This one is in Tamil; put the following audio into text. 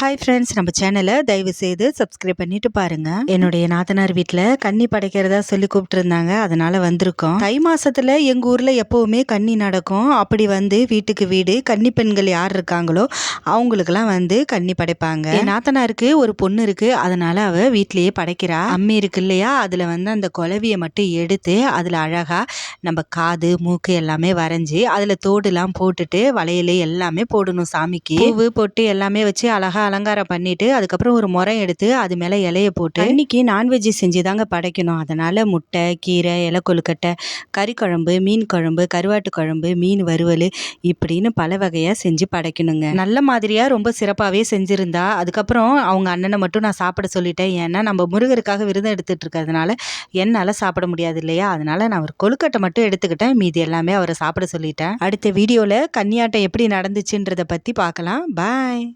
ஹாய் ஃப்ரெண்ட்ஸ் நம்ம சேனலை தயவு செய்து சப்ஸ்கிரைப் பண்ணிட்டு பாருங்க. என்னுடைய நாத்தனார் வீட்டில் கன்னி படைக்கிறதா சொல்லி கூப்பிட்டுருந்தாங்க. அதனால வந்திருக்கோம். தை மாசத்துல எங்க ஊர்ல எப்பவுமே கன்னி நடக்கும். அப்படி வந்து வீட்டுக்கு வீடு கன்னி பெண்கள் யார் இருக்காங்களோ அவங்களுக்குலாம் வந்து கன்னி படைப்பாங்க. என் நாத்தனாருக்கு ஒரு பொண்ணு இருக்கு. அதனால அவ வீட்லயே படைக்கிறா. அம்மி இருக்கு இல்லையா? அதுல வந்து அந்த குலவியை மட்டும் எடுத்து அதுல அழகா நம்ம காது மூக்கு எல்லாமே வரைஞ்சி அதுல தோடுலாம் போட்டுட்டு வளையல் எல்லாமே போடணும் சாமிக்கு. பூவு பொட்டு எல்லாமே வச்சு அழகா அலங்காரம் பண்ணிட்டு அதுக்கப்புறம் ஒரு முறை எடுத்து அது மேலே இலைய போட்டு இன்னைக்கு நான்வெஜ் செஞ்சு தாங்க படைக்கணும். அதனால முட்டை கீரை இலை கொழுக்கட்டை கறி குழம்பு மீன் குழம்பு கருவாட்டு குழம்பு மீன் வறுவல் இப்படின்னு பல வகையாக செஞ்சு படைக்கணுங்க. நல்ல மாதிரியாக ரொம்ப சிறப்பாகவே செஞ்சுருந்தா அதுக்கப்புறம் அவங்க அண்ணனை மட்டும் நான் சாப்பிட சொல்லிட்டேன். ஏன்னா நம்ம முருகருக்காக விருதம் எடுத்துட்டு இருக்கிறதுனால என்னால் சாப்பிட முடியாது இல்லையா? அதனால நான் ஒரு கொழுக்கட்டை மட்டும் எடுத்துக்கிட்டேன். மீதி எல்லாமே அவரை சாப்பிட சொல்லிட்டேன். அடுத்த வீடியோவில் கன்னியாட்டம் எப்படி நடந்துச்சுன்றதை பற்றி பார்க்கலாம். பாய்.